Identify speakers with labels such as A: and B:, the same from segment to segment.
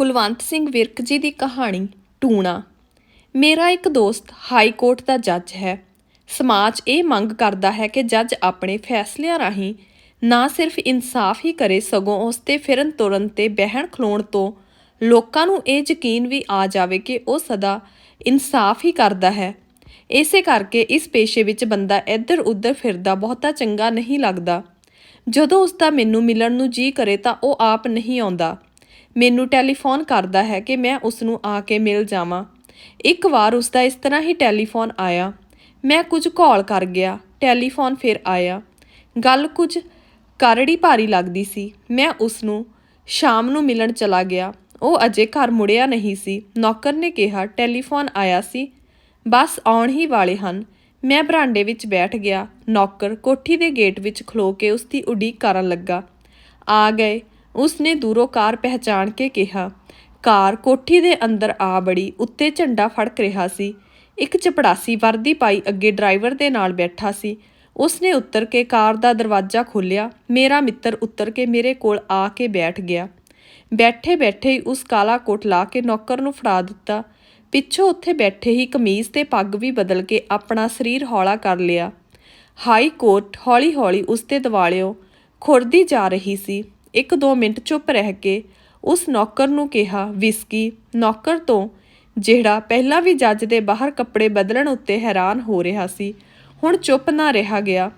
A: ਕੁਲਵੰਤ ਸਿੰਘ ਵਿਰਕ ਜੀ ਦੀ ਕਹਾਣੀ ਟੂਣਾ। ਮੇਰਾ ਇੱਕ ਦੋਸਤ ਹਾਈ ਕੋਰਟ ਦਾ ਜੱਜ ਹੈ। ਸਮਾਜ ਇਹ ਮੰਗ ਕਰਦਾ ਹੈ ਕਿ ਜੱਜ ਆਪਣੇ ਫੈਸਲਿਆਂ ਰਾਹੀਂ ਨਾ ਸਿਰਫ ਇਨਸਾਫ ਹੀ ਕਰੇ, ਸਗੋਂ ਉਸ ਤੇ ਫਿਰਨ ਤੁਰਨ ਤੇ ਬਹਿਣ ਖਲੋਣ ਤੋਂ ਲੋਕਾਂ ਨੂੰ ਇਹ ਯਕੀਨ ਵੀ ਆ ਜਾਵੇ ਕਿ ਉਹ ਸਦਾ ਇਨਸਾਫ ਹੀ ਕਰਦਾ ਹੈ। ਇਸੇ ਕਰਕੇ ਇਸ ਪੇਸ਼ੇ ਵਿੱਚ ਬੰਦਾ ਇੱਧਰ ਉੱਧਰ ਫਿਰਦਾ ਬਹੁਤਾ ਚੰਗਾ ਨਹੀਂ ਲੱਗਦਾ। ਜਦੋਂ ਉਸ ਦਾ ਮੈਨੂੰ ਮਿਲਣ ਨੂੰ ਜੀ ਕਰੇ ਤਾਂ ਉਹ ਆਪ ਨਹੀਂ ਆਉਂਦਾ। ਮੈਨੂੰ ਟੈਲੀਫੋਨ ਕਰਦਾ ਹੈ ਕਿ ਮੈਂ ਉਸ ਨੂੰ ਆ ਕੇ ਮਿਲ ਜਾਵਾਂ। ਇੱਕ ਵਾਰ ਉਸ ਦਾ ਇਸ ਤਰ੍ਹਾਂ ਹੀ ਟੈਲੀਫੋਨ ਆਇਆ। ਮੈਂ ਕੁਝ ਘੋਲ ਕਰ ਗਿਆ। ਟੈਲੀਫੋਨ ਫਿਰ ਆਇਆ। ਗੱਲ ਕੁਝ ਕਰੜੀ ਭਾਰੀ ਲੱਗਦੀ ਸੀ। ਮੈਂ ਉਸ ਨੂੰ ਸ਼ਾਮ ਨੂੰ ਮਿਲਣ ਚਲਾ ਗਿਆ। ਉਹ ਅਜੇ ਘਰ ਮੁੜਿਆ ਨਹੀਂ ਸੀ। ਨੌਕਰ ਨੇ ਕਿਹਾ, ਟੈਲੀਫੋਨ ਆਇਆ ਸੀ। ਬਸ ਆਉਣ ਹੀ ਵਾਲੇ ਹਨ। ਮੈਂ ਬਰਾਂਡੇ ਵਿੱਚ ਬੈਠ ਗਿਆ। ਨੌਕਰ ਕੋਠੀ ਦੇ ਗੇਟ ਵਿੱਚ ਖਲੋ ਕੇ ਉਸ ਦੀ ਉਡੀਕ ਕਰਨ ਲੱਗਾ। ਆ ਗਏ। ਉਸ ਨੇ ਦੂਰੋਂ ਕਾਰ ਪਹਿਚਾਣ ਕੇ ਕਿਹਾ, ਕਾਰ ਕੋਠੀ ਦੇ ਅੰਦਰ ਆ ਬੜੀ, ਉੱਤੇ ਝੰਡਾ ਫੜਕ ਰਿਹਾ ਸੀ। ਇੱਕ ਚਪੜਾਸੀ ਵਰਦੀ ਪਾਈ ਅੱਗੇ ਡਰਾਈਵਰ ਦੇ ਨਾਲ ਬੈਠਾ ਸੀ। ਉਸ ਨੇ ਉੱਤਰ ਕੇ ਕਾਰ ਦਾ ਦਰਵਾਜ਼ਾ ਖੋਲ੍ਹਿਆ। ਮੇਰਾ ਮਿੱਤਰ ਉੱਤਰ ਕੇ ਮੇਰੇ ਕੋਲ ਆ ਕੇ ਬੈਠ ਗਿਆ। ਬੈਠੇ ਬੈਠੇ ਹੀ ਉਸ ਕਾਲਾ ਕੋਟ ਲਾ ਕੇ ਨੌਕਰ ਨੂੰ ਫੜਾ ਦਿੱਤਾ। ਪਿੱਛੋਂ ਉੱਥੇ ਬੈਠੇ ਹੀ ਕਮੀਜ਼ ਤੇ ਪੱਗ ਵੀ ਬਦਲ ਕੇ ਆਪਣਾ ਸਰੀਰ ਹੌਲਾ ਕਰ ਲਿਆ। ਹਾਈ ਕੋਰਟ ਹੌਲੀ-ਹੌਲੀ ਉਸ ਦੇ ਦਿਵਾਲਿਓ ਖੁਰਦੀ ਜਾ ਰਹੀ ਸੀ। ਇੱਕ ਦੋ ਮਿੰਟ ਚੁੱਪ ਰਹਿ ਕੇ ਉਸ ਨੌਕਰ ਨੂੰ ਕਿਹਾ, ਵਿਸਕੀ, ਨੌਕਰ ਤੋਂ ਜਿਹੜਾ ਪਹਿਲਾਂ ਵੀ ਜੱਜ ਦੇ ਬਾਹਰ ਕੱਪੜੇ ਬਦਲਣ ਉੱਤੇ ਹੈਰਾਨ ਹੋ ਰਿਹਾ ਸੀ, ਹੁਣ ਚੁੱਪ ਨਾ ਰਿਹਾ ਗਿਆ।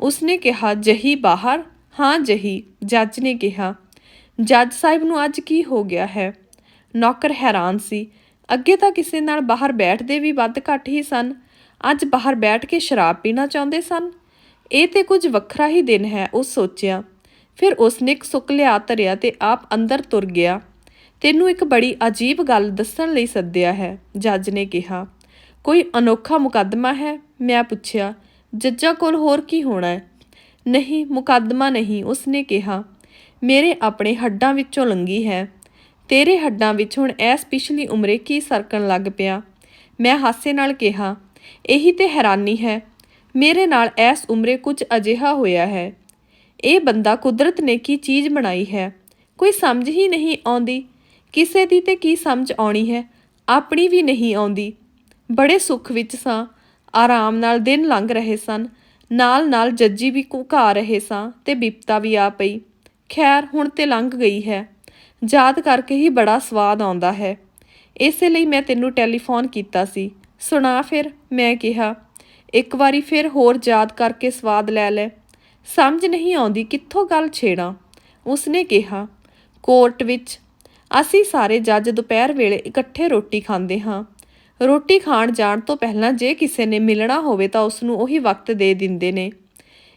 A: ਉਸਨੇ ਕਿਹਾ, ਜਹੀ ਬਾਹਰ? ਹਾਂ, ਜਹੀ, ਜੱਜ ਨੇ ਕਿਹਾ। ਜੱਜ ਸਾਹਿਬ ਨੂੰ ਅੱਜ ਕੀ ਹੋ ਗਿਆ ਹੈ? ਨੌਕਰ ਹੈਰਾਨ ਸੀ। ਅੱਗੇ ਤਾਂ ਕਿਸੇ ਨਾਲ ਬਾਹਰ ਬੈਠਦੇ ਵੀ ਵੱਧ ਘੱਟ ਹੀ ਸਨ। ਅੱਜ ਬਾਹਰ ਬੈਠ ਕੇ ਸ਼ਰਾਬ ਪੀਣਾ ਚਾਹੁੰਦੇ ਸਨ? ਇਹ ਤੇ ਕੁਝ ਵੱਖਰਾ ਹੀ ਦਿਨ ਹੈ, ਉਹ ਸੋਚਿਆ। ਫਿਰ ਉਸਨੇ ਇੱਕ ਸੁੱਕ ਲਿਆ ਧਰਿਆ ਤੇ ਆਪ ਅੰਦਰ ਤੁਰ ਗਿਆ। ਤੈਨੂੰ ਇੱਕ ਬੜੀ ਅਜੀਬ ਗੱਲ ਦੱਸਣ ਲਈ ਸੱਦਿਆ ਹੈ, ਜੱਜ ਨੇ ਕਿਹਾ। ਕੋਈ ਅਨੋਖਾ ਮੁਕੱਦਮਾ ਹੈ? ਮੈਂ ਪੁੱਛਿਆ। ਜੱਜਾਂ ਕੋਲ ਹੋਰ ਕੀ ਹੋਣਾ ਹੈ? ਨਹੀਂ, ਮੁਕੱਦਮਾ ਨਹੀਂ, ਉਸਨੇ ਕਿਹਾ। ਮੇਰੇ ਆਪਣੇ ਹੱਡਾਂ ਵਿੱਚੋਂ ਲੰਗੀ ਹੈ। ਤੇਰੇ ਹੱਡਾਂ ਵਿੱਚ ਹੁਣ ਐਸ ਪਿਛਲੀ ਉਮਰੇ ਕੀ ਸਰਕਣ ਲੱਗ ਪਿਆ? ਮੈਂ ਹਾਸੇ ਨਾਲ ਕਿਹਾ। ਇਹੀ ਤੇ ਹੈਰਾਨੀ ਹੈ। ਮੇਰੇ ਨਾਲ ਐਸ ਉਮਰੇ ਕੁਝ ਅਜਿਹਾ ਹੋਇਆ ਹੈ। ਇਹ ਬੰਦਾ ਕੁਦਰਤ ਨੇ ਕੀ ਚੀਜ਼ ਬਣਾਈ ਹੈ? ਕੋਈ ਸਮਝ ਹੀ ਨਹੀਂ ਆਉਂਦੀ। ਕਿਸੇ ਦੀ ਤੇ ਕੀ ਸਮਝ ਆਉਣੀ ਹੈ? ਆਪਣੀ ਵੀ ਨਹੀਂ ਆਉਂਦੀ। ਬੜੇ ਸੁੱਖ ਵਿੱਚ ਸਾਂ। ਆਰਾਮ ਨਾਲ ਦਿਨ ਲੰਘ ਰਹੇ ਸਨ। ਨਾਲ ਨਾਲ ਜੱਜੀ ਵੀ ਘੁਕਾ ਰਹੇ ਸਾਂ ਤੇ ਬਿਪਤਾ ਵੀ ਆ ਪਈ। ਖੈਰ, ਹੁਣ ਤੇ ਲੰਘ ਗਈ ਹੈ। ਯਾਦ ਕਰਕੇ ਹੀ ਬੜਾ ਸਵਾਦ ਆਉਂਦਾ ਹੈ। ਇਸੇ ਲਈ ਮੈਂ ਤੈਨੂੰ ਟੈਲੀਫੋਨ ਕੀਤਾ ਸੀ। ਸੁਣਾ ਫਿਰ, ਮੈਂ ਕਿਹਾ। ਇੱਕ ਵਾਰੀ ਫਿਰ ਹੋਰ ਯਾਦ ਕਰਕੇ ਸਵਾਦ ਲੈ ਲੈ। ਸਮਝ ਨਹੀਂ ਆਉਂਦੀ ਕਿੱਥੋਂ ਗੱਲ ਛੇੜਾਂ। ਉਸਨੇ ਕਿਹਾ, ਕੋਰਟ ਵਿੱਚ ਅਸੀਂ ਸਾਰੇ ਜੱਜ ਦੁਪਹਿਰ ਵੇਲੇ ਇਕੱਠੇ ਰੋਟੀ ਖਾਂਦੇ ਹਾਂ। ਰੋਟੀ ਖਾਣ ਜਾਣ ਤੋਂ ਪਹਿਲਾਂ ਜੇ ਕਿਸੇ ਨੇ ਮਿਲਣਾ ਹੋਵੇ ਤਾਂ ਉਸ ਨੂੰ ਉਹੀ ਵਕਤ ਦੇ ਦਿੰਦੇ ਨੇ।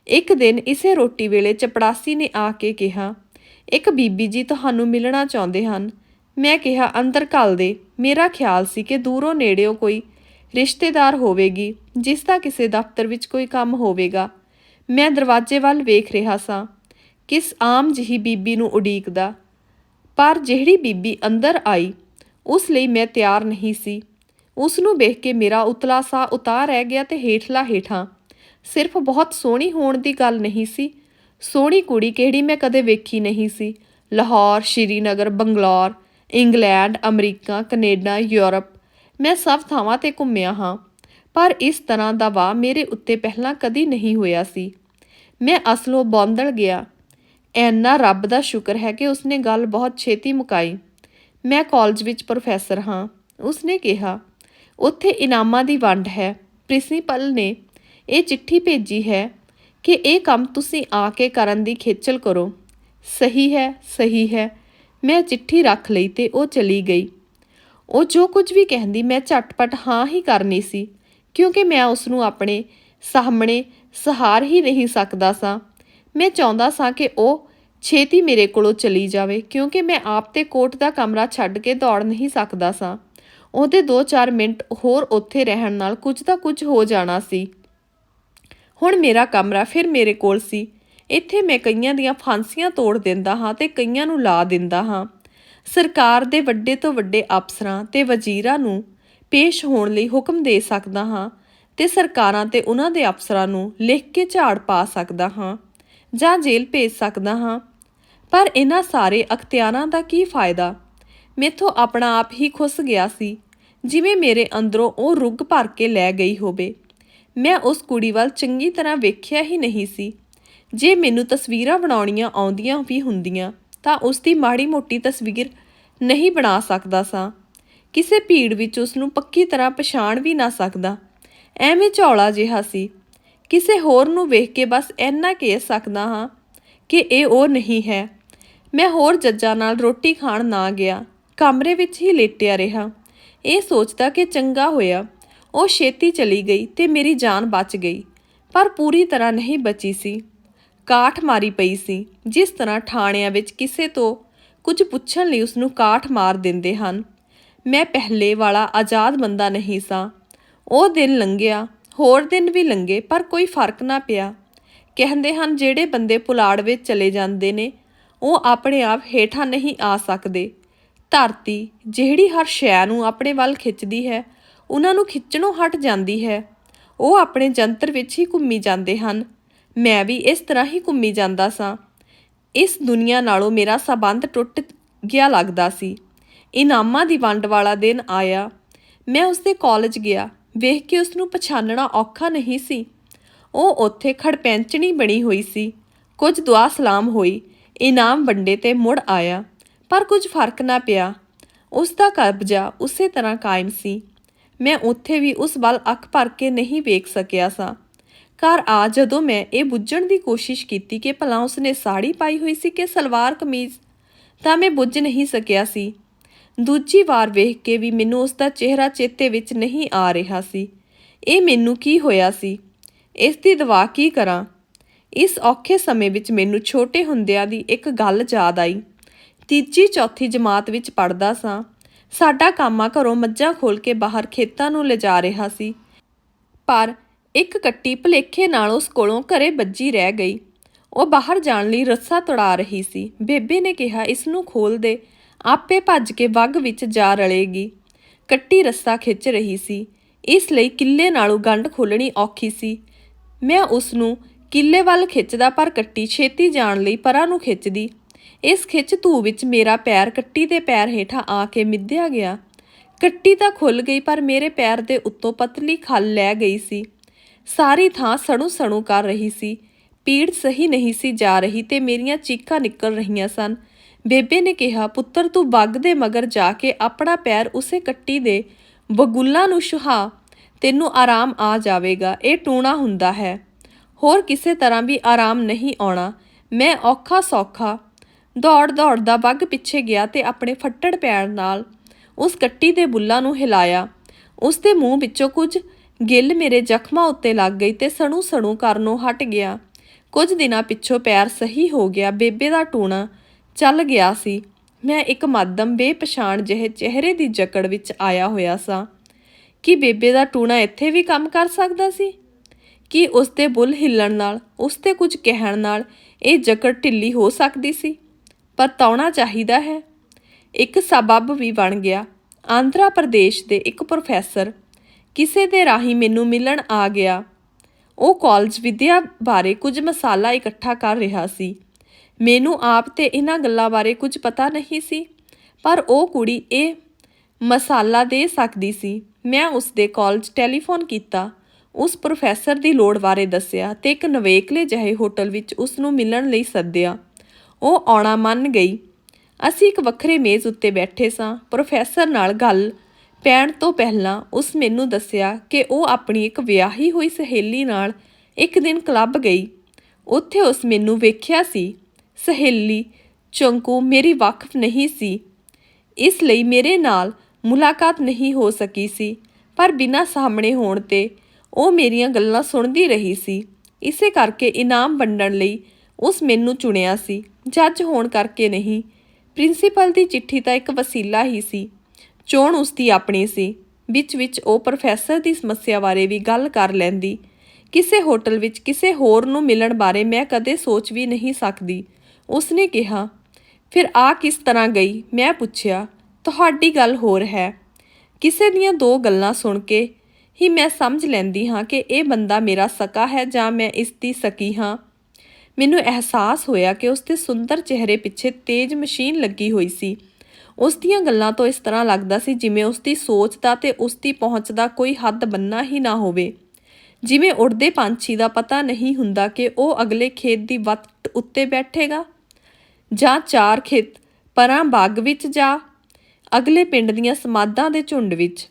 A: ਇੱਕ ਦਿਨ ਇਸੇ ਰੋਟੀ ਵੇਲੇ ਚਪੜਾਸੀ ਨੇ ਆ ਕੇ ਕਿਹਾ, ਇੱਕ ਬੀਬੀ ਜੀ ਤੁਹਾਨੂੰ ਮਿਲਣਾ ਚਾਹੁੰਦੇ ਹਨ। ਮੈਂ ਕਿਹਾ, ਅੰਦਰ ਘੱਲ ਦੇ। ਮੇਰਾ ਖਿਆਲ ਸੀ ਕਿ ਦੂਰੋਂ ਨੇੜਿਓਂ ਕੋਈ ਰਿਸ਼ਤੇਦਾਰ ਹੋਵੇਗੀ, ਜਿਸ ਦਾ ਕਿਸੇ ਦਫ਼ਤਰ ਵਿੱਚ ਕੋਈ ਕੰਮ ਹੋਵੇਗਾ। ਮੈਂ ਦਰਵਾਜ਼ੇ ਵੱਲ ਵੇਖ ਰਿਹਾ ਸਾਂ, ਕਿਸ ਆਮ ਜਿਹੀ ਬੀਬੀ ਨੂੰ ਉਡੀਕਦਾ। ਪਰ ਜਿਹੜੀ ਬੀਬੀ ਅੰਦਰ ਆਈ, ਉਸ ਲਈ ਮੈਂ ਤਿਆਰ ਨਹੀਂ ਸੀ। ਉਸ ਨੂੰ ਵੇਖ ਕੇ ਮੇਰਾ ਉਤਲਾ ਸਾਹ ਉਤਾਰ ਰਹਿ ਗਿਆ ਤੇ ਹੇਠਲਾ ਹੇਠਾਂ, ਸਿਰਫ ਬਹੁਤ ਸੋਹਣੀ ਹੋਣ ਦੀ ਗੱਲ ਨਹੀਂ ਸੀ। ਸੋਹਣੀ ਕੁੜੀ ਕਿਹੜੀ ਮੈਂ ਕਦੇ ਵੇਖੀ ਨਹੀਂ ਸੀ। Lahore, Srinagar, Bangalore, England, America, Canada, Europe, ਮੈਂ ਸਭ ਥਾਵਾਂ ਤੇ ਘੁੰਮਿਆ ਹਾਂ। ਪਰ ਇਸ ਤਰ੍ਹਾਂ ਦਾ ਵਾਹ ਮੇਰੇ ਉੱਤੇ ਪਹਿਲਾਂ ਕਦੀ ਨਹੀਂ ਹੋਇਆ ਸੀ। ਮੈਂ ਅਸਲੋਂ ਬੌਂਦਲ ਗਿਆ। ਐਨਾ ਰੱਬ ਦਾ ਸ਼ੁਕਰ ਹੈ ਕਿ ਉਸਨੇ ਗੱਲ ਬਹੁਤ ਛੇਤੀ ਮੁਕਾਈ। ਮੈਂ ਕਾਲਜ ਵਿੱਚ ਪ੍ਰੋਫੈਸਰ ਹਾਂ, ਉਸਨੇ ਕਿਹਾ। ਉੱਥੇ ਇਨਾਮਾਂ ਦੀ ਵੰਡ ਹੈ। ਪ੍ਰਿੰਸੀਪਲ ਨੇ ਇਹ ਚਿੱਠੀ ਭੇਜੀ ਹੈ ਕਿ ਇਹ ਕੰਮ ਤੁਸੀਂ ਆ ਕੇ ਕਰਨ ਦੀ ਖੇਚਲ ਕਰੋ। ਸਹੀ ਹੈ ਸਹੀ ਹੈ। ਮੈਂ ਚਿੱਠੀ ਰੱਖ ਲਈ ਤੇ ਉਹ ਚਲੀ ਗਈ। ਉਹ ਜੋ ਕੁਝ ਵੀ ਕਹਿੰਦੀ ਮੈਂ ਝਟਪਟ ਹਾਂ ਹੀ ਕਰਨੀ ਸੀ। ਕਿਉਂਕਿ ਮੈਂ ਉਸ ਨੂੰ ਆਪਣੇ ਸਾਹਮਣੇ ਸਹਾਰ ਹੀ ਨਹੀਂ ਸਕਦਾ ਸਾਂ। ਮੈਂ ਚਾਹੁੰਦਾ ਸਾਂ ਕਿ ਉਹ ਛੇਤੀ ਮੇਰੇ ਕੋਲੋਂ ਚਲੀ ਜਾਵੇ, ਕਿਉਂਕਿ ਮੈਂ ਆਪ ਤੇ ਕੋਟ ਦਾ ਕਮਰਾ ਛੱਡ ਕੇ ਦੌੜ ਨਹੀਂ ਸਕਦਾ ਸਾਂ। ਉਹਦੇ 2-4 ਮਿੰਟ ਹੋਰ ਉੱਥੇ ਰਹਿਣ ਨਾਲ ਕੁਝ ਤਾਂ ਕੁਝ ਹੋ ਜਾਣਾ ਸੀ। ਹੁਣ ਮੇਰਾ ਕਮਰਾ ਫਿਰ ਮੇਰੇ ਕੋਲ ਸੀ। ਇੱਥੇ ਮੈਂ ਕਈਆਂ ਦੀਆਂ ਫਾਂਸੀਆਂ ਤੋੜ ਦਿੰਦਾ ਹਾਂ ਤੇ ਕਈਆਂ ਨੂੰ ਲਾ ਦਿੰਦਾ ਹਾਂ। ਸਰਕਾਰ ਦੇ ਵੱਡੇ ਤੋਂ ਵੱਡੇ ਅਫਸਰਾਂ ਤੇ ਵਜ਼ੀਰਾਂ ਨੂੰ ਪੇਸ਼ ਹੋਣ ਲਈ ਹੁਕਮ ਦੇ ਸਕਦਾ ਹਾਂ ਤੇ ਸਰਕਾਰਾਂ ਤੇ ਉਹਨਾਂ ਦੇ ਅਫਸਰਾਂ ਨੂੰ ਲਿਖ ਕੇ ਝਾੜ ਪਾ ਸਕਦਾ ਹਾਂ ਜਾਂ ਜੇਲ੍ਹ ਭੇਜ ਸਕਦਾ ਹਾਂ। ਪਰ ਇਹਨਾਂ ਸਾਰੇ ਅਖਤਿਆਰਾਂ ਦਾ ਕੀ ਫਾਇਦਾ? ਮੇਥੋਂ ਆਪਣਾ ਆਪ ਹੀ ਖੁੱਸ ਗਿਆ ਸੀ। ਜਿਵੇਂ ਮੇਰੇ ਅੰਦਰੋਂ ਉਹ ਰੁੱਗ ਭਰ ਕੇ ਲੈ ਗਈ ਹੋਵੇ। ਮੈਂ ਉਸ ਕੁੜੀ ਵੱਲ ਚੰਗੀ ਤਰ੍ਹਾਂ ਵੇਖਿਆ ਹੀ ਨਹੀਂ ਸੀ। ਜੇ ਮੈਨੂੰ ਤਸਵੀਰਾਂ ਬਣਾਉਣੀਆਂ ਆਉਂਦੀਆਂ ਵੀ ਹੁੰਦੀਆਂ ਤਾਂ ਉਸ ਦੀ ਮਾੜੀ ਮੋਟੀ ਤਸਵੀਰ ਨਹੀਂ ਬਣਾ ਸਕਦਾ ਸਾਂ। ਕਿਸੇ ਭੀੜ ਵਿੱਚ ਉਸ ਨੂੰ ਪੱਕੀ ਤਰ੍ਹਾਂ ਪਛਾਣ ਵੀ ਨਾ ਸਕਦਾ। ਐਵੇਂ ਝੌਲਾ ਜਿਹਾ ਸੀ। ਕਿਸੇ ਹੋਰ ਨੂੰ ਵੇਖ ਕੇ ਬਸ ਇੰਨਾ ਕਹਿ ਸਕਦਾ ਹਾਂ ਕਿ ਇਹ ਉਹ ਨਹੀਂ ਹੈ। ਮੈਂ ਹੋਰ ਜੱਜਾਂ ਨਾਲ ਰੋਟੀ ਖਾਣ ਨਾ ਗਿਆ। ਕਮਰੇ ਵਿੱਚ ਹੀ ਲੇਟਿਆ ਰਿਹਾ। ਇਹ ਸੋਚਦਾ ਕਿ ਚੰਗਾ ਹੋਇਆ। ਉਹ ਛੇਤੀ ਚਲੀ ਗਈ ਤੇ ਮੇਰੀ ਜਾਨ ਬਚ ਗਈ। ਪਰ ਪੂਰੀ ਤਰ੍ਹਾਂ ਨਹੀਂ ਬਚੀ ਸੀ। ਕਾਠ ਮਾਰੀ ਪਈ ਸੀ। ਜਿਸ ਤਰ੍ਹਾਂ ਠਾਣਿਆਂ ਵਿੱਚ ਕਿਸੇ ਤੋਂ ਕੁਝ ਪੁੱਛਣ ਲਈ ਉਸ ਨੂੰ ਕਾਠ ਮਾਰ ਦਿੰਦੇ ਹਨ। ਮੈਂ ਪਹਿਲੇ ਵਾਲਾ ਆਜ਼ਾਦ ਬੰਦਾ ਨਹੀਂ ਸਾਂ। ਉਹ ਦਿਨ ਲੰਘਿਆ, ਹੋਰ ਦਿਨ ਵੀ ਲੰਘੇ, ਪਰ ਕੋਈ ਫ਼ਰਕ ਨਾ ਪਿਆ। ਕਹਿੰਦੇ ਹਨ, ਜਿਹੜੇ ਬੰਦੇ ਪੁਲਾੜ ਵਿੱਚ ਚਲੇ ਜਾਂਦੇ ਨੇ, ਉਹ ਆਪਣੇ ਆਪ ਹੇਠਾਂ ਨਹੀਂ ਆ ਸਕਦੇ। ਧਰਤੀ, ਜਿਹੜੀ ਹਰ ਸ਼ੈ ਨੂੰ ਆਪਣੇ ਵੱਲ ਖਿੱਚਦੀ ਹੈ, ਉਹਨਾਂ ਨੂੰ ਖਿੱਚਣੋਂ ਹਟ ਜਾਂਦੀ ਹੈ। ਉਹ ਆਪਣੇ ਜੰਤਰ ਵਿੱਚ ਹੀ ਘੁੰਮੀ ਜਾਂਦੇ ਹਨ। ਮੈਂ ਵੀ ਇਸ ਤਰ੍ਹਾਂ ਹੀ ਘੁੰਮੀ ਜਾਂਦਾ ਸਾਂ। ਇਸ ਦੁਨੀਆ ਨਾਲੋਂ ਮੇਰਾ ਸਬੰਧ ਟੁੱਟ ਗਿਆ ਲੱਗਦਾ ਸੀ। ਇਨਾਮਾਂ ਦੀ ਵੰਡ ਵਾਲਾ ਦਿਨ ਆਇਆ। ਮੈਂ ਉਸਦੇ ਕਾਲਜ ਗਿਆ। ਵੇਖ ਕੇ ਉਸ ਨੂੰ ਪਛਾਣਨਾ ਔਖਾ ਨਹੀਂ ਸੀ। ਉਹ ਉੱਥੇ ਖੜਪੈਂਚਣੀ ਬਣੀ ਹੋਈ ਸੀ। ਕੁਝ ਦੁਆ ਸਲਾਮ ਹੋਈ। ਇਨਾਮ ਵੰਡੇ ਤੇ ਮੁੜ ਆਇਆ। ਪਰ ਕੁਝ ਫ਼ਰਕ ਨਾ ਪਿਆ। ਉਸ ਦਾ ਕਬਜ਼ਾ ਉਸੇ ਤਰ੍ਹਾਂ ਕਾਇਮ ਸੀ। ਮੈਂ ਉੱਥੇ ਵੀ ਉਸ ਵੱਲ ਅੱਖ ਭਰ ਕੇ ਨਹੀਂ ਵੇਖ ਸਕਿਆ ਸਾਂ। ਘਰ ਆ ਜਦੋਂ ਮੈਂ ਇਹ ਬੁੱਝਣ ਦੀ ਕੋਸ਼ਿਸ਼ ਕੀਤੀ ਕਿ ਭਲਾ ਉਸਨੇ ਸਾੜੀ ਪਾਈ ਹੋਈ ਸੀ ਕਿ ਸਲਵਾਰ ਕਮੀਜ਼, ਤਾਂ ਮੈਂ ਬੁੱਝ ਨਹੀਂ ਸਕਿਆ ਸੀ। ਦੂਜੀ ਵਾਰ ਵੇਖ ਕੇ ਵੀ ਮੈਨੂੰ ਉਸ ਦਾ ਚਿਹਰਾ ਚੇਤੇ ਵਿੱਚ ਨਹੀਂ ਆ ਰਿਹਾ ਸੀ। ਇਹ ਮੈਨੂੰ ਕੀ ਹੋਇਆ ਸੀ? ਇਸ ਦੀ ਦਵਾ ਕੀ ਕਰਾਂ? ਇਸ ਔਖੇ ਸਮੇਂ ਵਿੱਚ ਮੈਨੂੰ ਛੋਟੇ ਹੁੰਦਿਆਂ ਦੀ ਇੱਕ ਗੱਲ ਯਾਦ ਆਈ। ਤੀਜੀ ਚੌਥੀ ਜਮਾਤ ਵਿੱਚ ਪੜਦਾ ਸਾਂ। ਸਾਡਾ ਕਾਮਾ ਘਰੋਂ ਮੱਝਾਂ ਖੋਲ ਕੇ ਬਾਹਰ ਖੇਤਾਂ ਨੂੰ ਲਿਜਾ ਰਿਹਾ ਸੀ। ਪਰ ਇੱਕ ਕੱਟੀ ਭਲੇਖੇ ਨਾਲ ਉਸ ਕੋਲੋਂ ਘਰੇ ਵੱਜੀ ਰਹਿ ਗਈ। ਉਹ ਬਾਹਰ ਜਾਣ ਲਈ ਰੱਸਾ ਤੜਾ ਰਹੀ ਸੀ। ਬੇਬੇ ਨੇ ਕਿਹਾ, ਇਸ ਨੂੰ ਖੋਲ ਦੇ। ਆਪੇ ਭੱਜ ਕੇ ਵੱਗ ਵਿੱਚ ਜਾ ਰਲੇਗੀ। ਕੱਟੀ ਰੱਸਾ ਖਿੱਚ ਰਹੀ ਸੀ। ਇਸ ਲਈ ਕਿੱਲੇ ਨਾਲੋਂ ਗੰਢ ਖੋਲਣੀ ਔਖੀ ਸੀ। ਮੈਂ ਉਸ ਨੂੰ ਕਿੱਲੇ ਵੱਲ ਖਿੱਚਦਾ ਪਰ ਕੱਟੀ ਛੇਤੀ ਜਾਣ ਲਈ ਪਰਾਂ ਨੂੰ ਖਿੱਚਦੀ। ਇਸ ਖਿੱਚ ਧੂ ਵਿੱਚ ਮੇਰਾ ਪੈਰ ਕੱਟੀ ਦੇ ਪੈਰ ਹੇਠਾਂ ਆ ਕੇ ਮਿੱਧਿਆ ਗਿਆ। ਕੱਟੀ ਤਾਂ ਖੁੱਲ ਗਈ ਪਰ ਮੇਰੇ ਪੈਰ ਦੇ ਉੱਤੋਂ ਪਤਲੀ ਖੱਲ ਲੈ ਗਈ ਸੀ। ਸਾਰੀ ਥਾਂ ਸਣੂ ਸਣੂ ਕਰ ਰਹੀ ਸੀ। ਪੀੜ ਸਹੀ ਨਹੀਂ ਸੀ ਜਾ ਰਹੀ ਤੇ ਮੇਰੀਆਂ ਚੀਕਾਂ ਨਿਕਲ ਰਹੀਆਂ ਸਨ। ਬੇਬੇ ਨੇ ਕਿਹਾ, ਪੁੱਤਰ, ਤੂੰ ਬੱਗ ਦੇ ਮਗਰ ਜਾ ਕੇ ਆਪਣਾ ਪੈਰ ਉਸੇ ਕੱਟੀ ਦੇ ਬਗੁੱਲਾ ਨੂੰ ਸੁਹਾ ਤੈਨੂੰ ਆਰਾਮ ਆ ਜਾਵੇਗਾ, ਇਹ ਟੂਣਾ ਹੁੰਦਾ ਹੈ। ਹੋਰ ਕਿਸੇ ਤਰ੍ਹਾਂ ਵੀ ਆਰਾਮ ਨਹੀਂ ਆਉਣਾ। ਮੈਂ ਔਖਾ ਸੌਖਾ ਦੌੜ ਦੌੜਦਾ ਬੱਗ ਪਿੱਛੇ ਗਿਆ ਤੇ ਆਪਣੇ ਫੱਟੜ ਪੈਰ ਨਾਲ ਉਸ ਕੱਟੀ ਦੇ ਬੁੱਲਾਂ ਨੂੰ ਹਿਲਾਇਆ। ਉਸ ਦੇ ਮੂੰਹ ਵਿੱਚੋਂ ਕੁਝ ਗਿੱਲ ਮੇਰੇ ਜ਼ਖਮਾਂ ਉੱਤੇ ਲੱਗ ਗਈ ਤੇ ਸਣੂ ਸਣੂ ਕਰਨੋਂ ਹਟ ਗਿਆ। ਕੁਝ ਦਿਨਾਂ ਪਿੱਛੋਂ ਪੈਰ ਸਹੀ ਹੋ ਗਿਆ। ਬੇਬੇ ਦਾ ਟੂਣਾ ਚੱਲ ਗਿਆ ਸੀ। ਮੈਂ ਇੱਕ ਮੱਧਮ ਬੇਪਛਾਣ ਜਿਹੇ ਚਿਹਰੇ ਦੀ ਜਕੜ ਵਿੱਚ ਆਇਆ ਹੋਇਆ ਸਾਂ। ਕਿ ਬੇਬੇ ਦਾ ਟੂਣਾ ਇੱਥੇ ਵੀ ਕੰਮ ਕਰ ਸਕਦਾ ਸੀ? ਕਿ ਉਸ ਦੇ ਬੁੱਲ ਹਿੱਲਣ ਨਾਲ ਉਸ ਤੇ ਕੁਝ ਕਹਿਣ ਨਾਲ ਇਹ ਜਕੜ ਢਿੱਲੀ ਹੋ ਸਕਦੀ ਸੀ? ਪਰ ਤਾਉਣਾ ਚਾਹੀਦਾ ਹੈ। ਇੱਕ ਸਬਬ ਵੀ ਬਣ ਗਿਆ। ਆਂਧਰਾ ਪ੍ਰਦੇਸ਼ ਦੇ ਇੱਕ ਪ੍ਰੋਫੈਸਰ ਕਿਸੇ ਦੇ ਰਾਹੀਂ ਮੈਨੂੰ ਮਿਲਣ ਆ ਗਿਆ। ਉਹ ਕਾਲਜ ਵਿਦਿਆ ਬਾਰੇ ਕੁਝ ਮਸਾਲਾ ਇਕੱਠਾ ਕਰ ਰਿਹਾ ਸੀ। ਮੈਨੂੰ ਆਪ ਤੇ ਇਹਨਾਂ ਗੱਲਾਂ ਬਾਰੇ ਕੁਝ ਪਤਾ ਨਹੀਂ ਸੀ, ਪਰ ਉਹ ਕੁੜੀ ਇਹ ਮਸਾਲਾ ਦੇ ਸਕਦੀ ਸੀ। ਮੈਂ ਉਸ ਦੇ ਕਾਲਜ ਟੈਲੀਫੋਨ ਕੀਤਾ। ਉਸ ਪ੍ਰੋਫੈਸਰ ਦੀ ਲੋੜ ਬਾਰੇ ਦੱਸਿਆ ਤੇ ਇੱਕ ਨਵੇਕਲੇ ਜਿਹੇ ਹੋਟਲ ਵਿੱਚ ਉਸ ਨੂੰ ਮਿਲਣ ਲਈ ਸੱਦਿਆ। ਉਹ ਆਉਣਾ ਮੰਨ ਗਈ। ਅਸੀਂ ਇੱਕ ਵੱਖਰੇ ਮੇਜ਼ ਉੱਤੇ ਬੈਠੇ ਸਾਂ। ਪ੍ਰੋਫੈਸਰ ਨਾਲ ਗੱਲ ਪੈਣ ਤੋਂ ਪਹਿਲਾਂ ਉਸ ਮੈਨੂੰ ਦੱਸਿਆ ਕਿ ਉਹ ਆਪਣੀ ਇੱਕ ਵਿਆਹੀ ਹੋਈ ਸਹੇਲੀ ਨਾਲ ਇੱਕ ਦਿਨ ਕਲੱਬ ਗਈ। ਉੱਥੇ ਉਸ ਮੈਨੂੰ ਵੇਖਿਆ ਸੀ। ਸਹੇਲੀ ਚੰਕੂ ਮੇਰੀ ਵਾਕਫ ਨਹੀਂ ਸੀ। ਇਸ ਲਈ ਮੇਰੇ ਨਾਲ ਮੁਲਾਕਾਤ ਨਹੀਂ ਹੋ ਸਕੀ ਸੀ, ਪਰ ਬਿਨਾਂ ਸਾਹਮਣੇ ਹੋਣ ਤੇ ਉਹ ਮੇਰੀਆਂ ਗੱਲਾਂ ਸੁਣਦੀ ਰਹੀ ਸੀ। ਇਸੇ ਕਰਕੇ ਇਨਾਮ ਵੰਡਣ ਲਈ ਉਸ ਮੈਨੂੰ ਚੁਣਿਆ ਸੀ। ਜੱਜ ਹੋਣ ਕਰਕੇ ਨਹੀਂ, ਪ੍ਰਿੰਸੀਪਲ ਦੀ ਚਿੱਠੀ ਤਾਂ ਇੱਕ ਵਸੀਲਾ ਹੀ ਸੀ। ਚੋਣ ਉਸ ਦੀ ਆਪਣੀ ਸੀ। ਵਿੱਚ ਵਿੱਚ ਉਹ ਪ੍ਰੋਫੈਸਰ ਦੀ ਸਮੱਸਿਆ ਬਾਰੇ ਵੀ ਗੱਲ ਕਰ ਲੈਂਦੀ। ਕਿਸੇ ਹੋਟਲ ਵਿੱਚ ਕਿਸੇ ਹੋਰ ਨੂੰ ਮਿਲਣ ਬਾਰੇ ਮੈਂ ਕਦੇ ਸੋਚ ਵੀ ਨਹੀਂ ਸਕਦੀ। ਉਸਨੇ ਕਿਹਾ, ਫਿਰ ਆ ਕਿਸ ਤਰ੍ਹਾਂ ਗਈ? ਮੈਂ ਪੁੱਛਿਆ, ਤੁਹਾਡੀ ਗੱਲ ਹੋਰ ਹੈ। ਕਿਸੇ ਦੀਆਂ ਦੋ ਗੱਲਾਂ ਸੁਣ ਕੇ ਹੀ ਮੈਂ ਸਮਝ ਲੈਂਦੀ ਹਾਂ ਕਿ ਇਹ ਬੰਦਾ ਮੇਰਾ ਸਕਾ ਹੈ ਜਾਂ ਮੈਂ ਇਸ ਦੀ ਸਕੀ ਹਾਂ। ਮੈਨੂੰ ਅਹਿਸਾਸ ਹੋਇਆ ਕਿ ਉਸ ਦੇ ਸੁੰਦਰ ਚਿਹਰੇ ਪਿੱਛੇ ਤੇਜ਼ ਮਸ਼ੀਨ ਲੱਗੀ ਹੋਈ ਸੀ। ਉਸ ਦੀਆਂ ਗੱਲਾਂ ਤੋਂ ਇਸ ਤਰ੍ਹਾਂ ਲੱਗਦਾ ਸੀ ਜਿਵੇਂ ਉਸ ਦੀ ਸੋਚ ਦਾ ਤੇ ਉਸ ਦੀ ਪਹੁੰਚ ਦਾ ਕੋਈ ਹੱਦ ਬੰਨਾ ਹੀ ਨਾ ਹੋਵੇ। ਜਿਵੇਂ ਉੜਦੇ ਪੰਛੀ ਦਾ ਪਤਾ ਨਹੀਂ ਹੁੰਦਾ ਕਿ ਉਹ ਅਗਲੇ ਖੇਤ ਦੀ ਵੱਟ ਉੱਤੇ ਬੈਠੇਗਾ। ਜਾਂ ਚਾਰ ਖਿੱਤ ਪਰਾਂ ਬਾਗ ਵਿੱਚ ਜਾ, ਅਗਲੇ ਪਿੰਡ ਦੀਆਂ ਸਮਾਧਾਂ ਦੇ ਝੁੰਡ ਵਿੱਚ।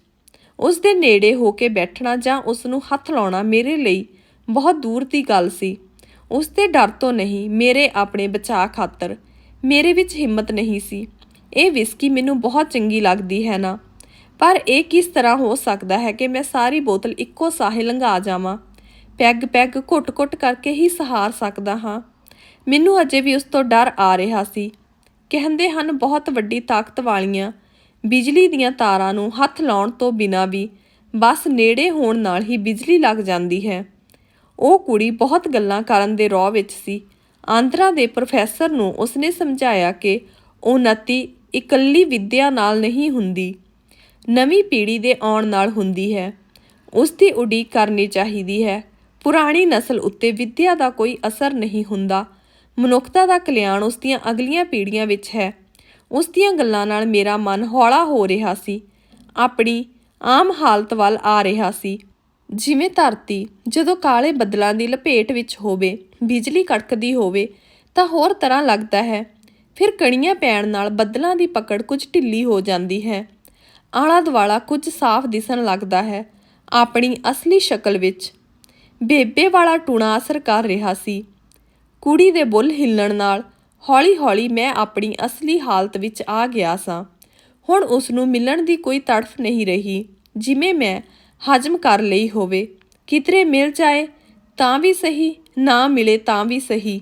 A: ਉਸ ਦੇ ਨੇੜੇ ਹੋ ਕੇ ਬੈਠਣਾ ਜਾਂ ਉਸ ਨੂੰ ਹੱਥ ਲਾਉਣਾ ਮੇਰੇ ਲਈ ਬਹੁਤ ਦੂਰ ਦੀ ਗੱਲ ਸੀ। ਉਸ ਦੇ ਡਰ ਤੋਂ ਨਹੀਂ ਮੇਰੇ ਆਪਣੇ ਬਚਾਅ ਖਾਤਰ ਮੇਰੇ ਵਿੱਚ ਹਿੰਮਤ ਨਹੀਂ ਸੀ। ਇਹ ਵਿਸਕੀ ਮੈਨੂੰ ਬਹੁਤ ਚੰਗੀ ਲੱਗਦੀ ਹੈ ਨਾ। ਪਰ ਇਹ ਕਿਸ ਤਰ੍ਹਾਂ ਹੋ ਸਕਦਾ ਹੈ ਕਿ ਮੈਂ ਸਾਰੀ ਬੋਤਲ ਇੱਕੋ ਸਾਹੇ ਲੰਘਾ ਜਾਵਾਂ? ਪੈਗ ਪੈਗ ਘੁੱਟ-ਘੁੱਟ ਕਰਕੇ ਹੀ ਸਹਾਰ ਸਕਦਾ ਹਾਂ। ਮੈਨੂੰ ਅਜੇ ਵੀ ਉਸ ਤੋਂ ਡਰ ਆ ਰਿਹਾ ਸੀ। ਕਹਿੰਦੇ ਹਨ, ਬਹੁਤ ਵੱਡੀ ਤਾਕਤ ਵਾਲੀਆਂ ਬਿਜਲੀ ਦੀਆਂ ਤਾਰਾਂ ਨੂੰ ਹੱਥ ਲਾਉਣ ਤੋਂ ਬਿਨਾਂ ਵੀ ਬਸ ਨੇੜੇ ਹੋਣ ਨਾਲ ਹੀ ਬਿਜਲੀ ਲੱਗ ਜਾਂਦੀ ਹੈ। ਉਹ ਕੁੜੀ ਬਹੁਤ ਗੱਲਾਂ ਕਰਨ ਦੇ ਰੌ ਵਿੱਚ ਸੀ। ਆਂਧਰਾ ਦੇ ਪ੍ਰੋਫੈਸਰ ਨੂੰ ਉਸਨੇ ਸਮਝਾਇਆ ਕਿ ਉਨਤੀ ਇਕੱਲੀ ਵਿੱਦਿਆ ਨਾਲ ਨਹੀਂ ਹੁੰਦੀ। ਨਵੀਂ ਪੀੜ੍ਹੀ ਦੇ ਆਉਣ ਨਾਲ ਹੁੰਦੀ ਹੈ। ਉਸ ਦੀ ਉਡੀਕ ਕਰਨੀ ਚਾਹੀਦੀ ਹੈ। ਪੁਰਾਣੀ ਨਸਲ ਉੱਤੇ ਵਿੱਦਿਆ ਦਾ ਕੋਈ ਅਸਰ ਨਹੀਂ ਹੁੰਦਾ। ਮਨੁੱਖਤਾ ਦਾ ਕਲਿਆਣ ਉਸ ਦੀਆਂ ਅਗਲੀਆਂ ਪੀੜ੍ਹੀਆਂ ਵਿੱਚ ਹੈ। ਉਸ ਦੀਆਂ ਗੱਲਾਂ ਨਾਲ ਮੇਰਾ ਮਨ ਹੌਲਾ ਹੋ ਰਿਹਾ ਸੀ। ਆਪਣੀ ਆਮ ਹਾਲਤ ਵੱਲ ਆ ਰਿਹਾ ਸੀ। ਜਿਵੇਂ ਧਰਤੀ ਜਦੋਂ ਕਾਲੇ ਬੱਦਲਾਂ ਦੀ ਲਪੇਟ ਵਿੱਚ ਹੋਵੇ, ਬਿਜਲੀ ਕੜਕਦੀ ਹੋਵੇ, ਤਾਂ ਹੋਰ ਤਰ੍ਹਾਂ ਲੱਗਦਾ ਹੈ। ਫਿਰ ਕਣੀਆਂ ਪੈਣ ਨਾਲ ਬੱਦਲਾਂ ਦੀ ਪਕੜ ਕੁਝ ਢਿੱਲੀ ਹੋ ਜਾਂਦੀ ਹੈ। ਆਲਾ ਦੁਆਲਾ ਕੁਝ ਸਾਫ਼ ਦਿਸਣ ਲੱਗਦਾ ਹੈ ਆਪਣੀ ਅਸਲੀ ਸ਼ਕਲ ਵਿੱਚ। ਬੇਬੇ ਵਾਲਾ ਟੂਣਾ ਅਸਰ ਕਰ ਰਿਹਾ ਸੀ। ਕੁੜੀ ਦੇ ਬੁੱਲ ਹਿੱਲਣ ਨਾਲ ਹੌਲੀ-ਹੌਲੀ ਮੈਂ ਆਪਣੀ ਅਸਲੀ ਹਾਲਤ ਵਿੱਚ ਆ ਗਿਆ ਸਾਂ। ਹੁਣ ਉਸ ਨੂੰ ਮਿਲਣ ਦੀ ਕੋਈ ਤੜਫ ਨਹੀਂ ਰਹੀ, ਜਿਵੇਂ ਮੈਂ ਹਜਮ ਕਰ ਲਈ ਹੋਵੇ। ਕਿਤਰੇ ਮਿਲ ਜਾਏ ਤਾਂ ਵੀ ਸਹੀ, ਨਾ ਮਿਲੇ ਤਾਂ ਵੀ ਸਹੀ।